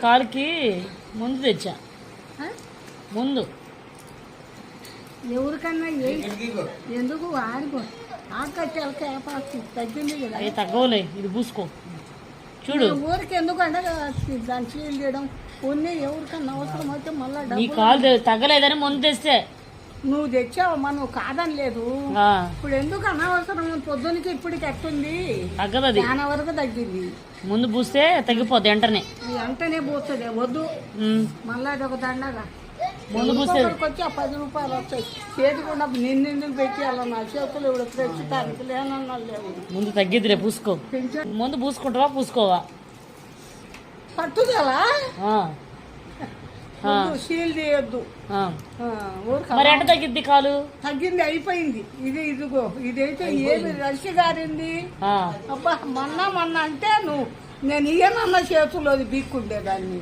కాలుకి ముందు తెచ్చా? ముందు. ఎవరికన్నా ఎందుకు ఆడుకో ఆకట్టెల కేపాకు తగ్గింది కదా. అవి తగ్గవులే ఇది పూసుకో. చూడు. ఊరికి ఎందుకు అంటే దాన్ని చీల్ చేయడం కొన్ని ఎవరికన్నా అవసరం అయితే మళ్ళీ నీ కాలు తగ్గలేదని ముందు తెస్తే. నువ్వు తెచ్చావమ్మా నువ్వు కాదని లేదు. ఇప్పుడు ఎందుకు అనవసరం? పొద్దునకి ఇప్పటికి ఎట్టుంది? తగ్గదు చాలా వరకు తగ్గింది. ముందు పూస్తే తగ్గిపోద్ది వెంటనే వెంటనే పోతుంది వద్దు. మళ్ళీ అది ఒక దండగా. ముందు వచ్చి ఆ పది రూపాయలు వస్తాయి చేతికి ఉన్న నిన్నెందుకు పెట్టేయాలి నా చేతులు ఇప్పుడు తెచ్చుతానికి లేనన్నా లేవు. ముందు తగ్గిద్దిలే పూసుకో. ముందు పూసుకుంటావా పూసుకోవా? పట్టుదలా? సీల్ చేయొద్దు మరి తగ్గిద్ది కాలు? తగ్గింది అయిపోయింది. ఇది ఇదిగో ఇదైతే ఏమి రష్ గారింది? అబ్బా మొన్న మొన్న అంటే నువ్వు నేను ఇయ్యనన్న చేతుల్లో బీక్కుండేదాన్ని.